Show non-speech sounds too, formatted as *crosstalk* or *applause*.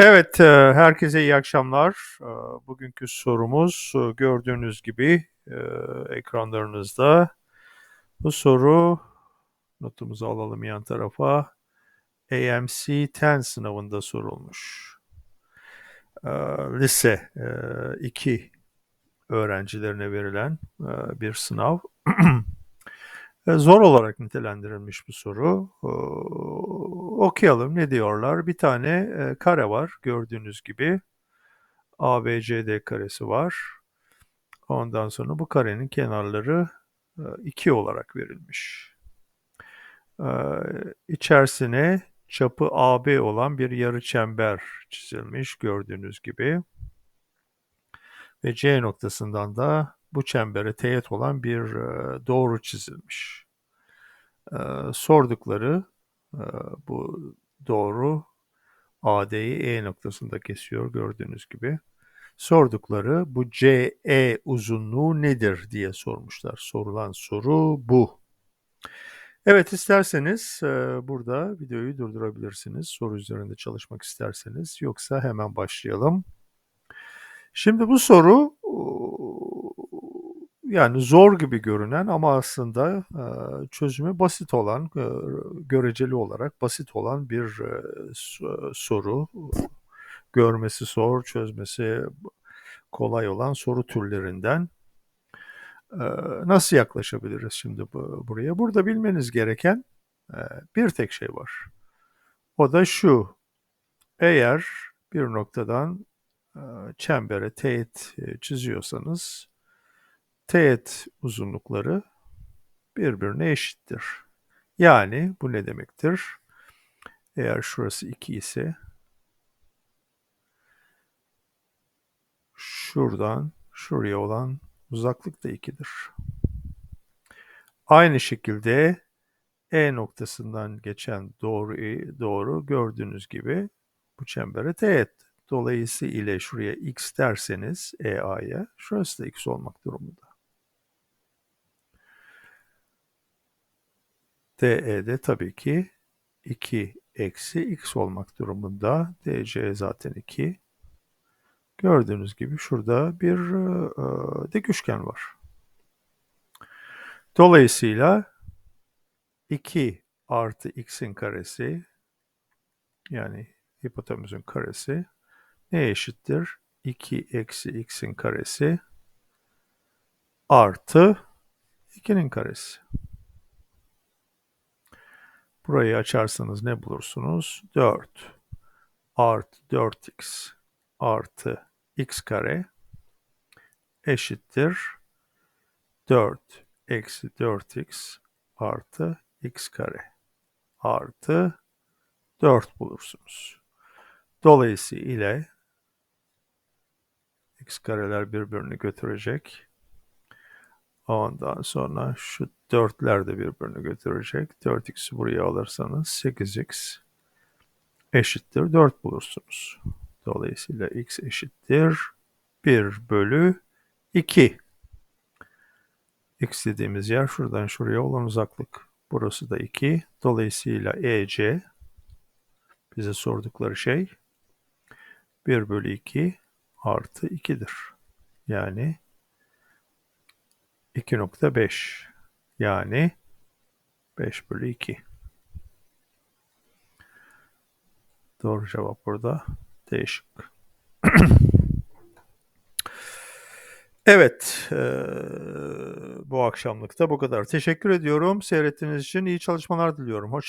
Evet, e, herkese iyi akşamlar. E, Bugünkü sorumuz e, gördüğünüz gibi ekranlarınızda. Bu soru notumuzu alalım yan tarafa. AMC 10 sınavında sorulmuş. Lise 2 öğrencilerine verilen bir sınav. *clears throat* Zor olarak nitelendirilmiş bu soru. E, Okuyalım ne diyorlar? Bir tane e, kare var gördüğünüz gibi. ABCD karesi var. Ondan sonra bu karenin kenarları 2 olarak verilmiş. E, içerisine çapı AB olan bir yarı çember çizilmiş gördüğünüz gibi. Ve C noktasından da bu çembere teğet olan bir e, doğru çizilmiş. E, sordukları e, bu doğru AD'yi E noktasında kesiyor gördüğünüz gibi. Sordukları bu CE uzunluğu nedir diye sormuşlar. Sorulan soru bu. Evet isterseniz e, burada videoyu durdurabilirsiniz. Soru üzerinde çalışmak isterseniz. Yoksa hemen başlayalım. Şimdi bu soru yani zor gibi görünen ama aslında e, çözümü basit olan, e, göreceli olarak basit olan bir e, soru. Görmesi zor, çözmesi kolay olan soru türlerinden. Nasıl yaklaşabiliriz şimdi buraya? Burada bilmeniz gereken bir tek şey var. O da şu. Eğer bir noktadan çembere teğet çiziyorsanız teğet uzunlukları birbirine eşittir. Yani bu ne demektir? Eğer şurası 2 ise şuradan şuraya olan uzaklık da 2'dir. Aynı şekilde E noktasından geçen doğru doğru gördüğünüz gibi bu çembere teğet. Dolayısıyla şuraya x derseniz EA'ya şurası da x olmak durumunda. DE'de tabii ki 2 eksi x olmak durumunda. DC zaten 2. Gördüğünüz gibi şurada bir e, dik üçgen var. Dolayısıyla 2 artı x'in karesi yani hipotenüsün karesi ne eşittir? 2 eksi x'in karesi artı 2'nin karesi. Burayı açarsanız ne bulursunuz? 4 artı 4x artı x kare eşittir 4 eksi 4x artı x kare artı 4 bulursunuz. Dolayısıyla x kareler birbirini götürecek. Ondan sonra şu dörtler de birbirini götürecek. 4x'i buraya alırsanız 8x eşittir 4 bulursunuz. Dolayısıyla x eşittir 1 bölü 2. x dediğimiz yer şuradan şuraya olan uzaklık. Burası da 2. Dolayısıyla EC bize sordukları şey 1 bölü 2 artı 2'dir. Yani 2.5 yani 5 bölü 2. Doğru cevap burada değişik. *clears throat* evet, e, bu akşamlıkta bu kadar. Teşekkür ediyorum. Seyrettiğiniz için iyi çalışmalar diliyorum. Hoş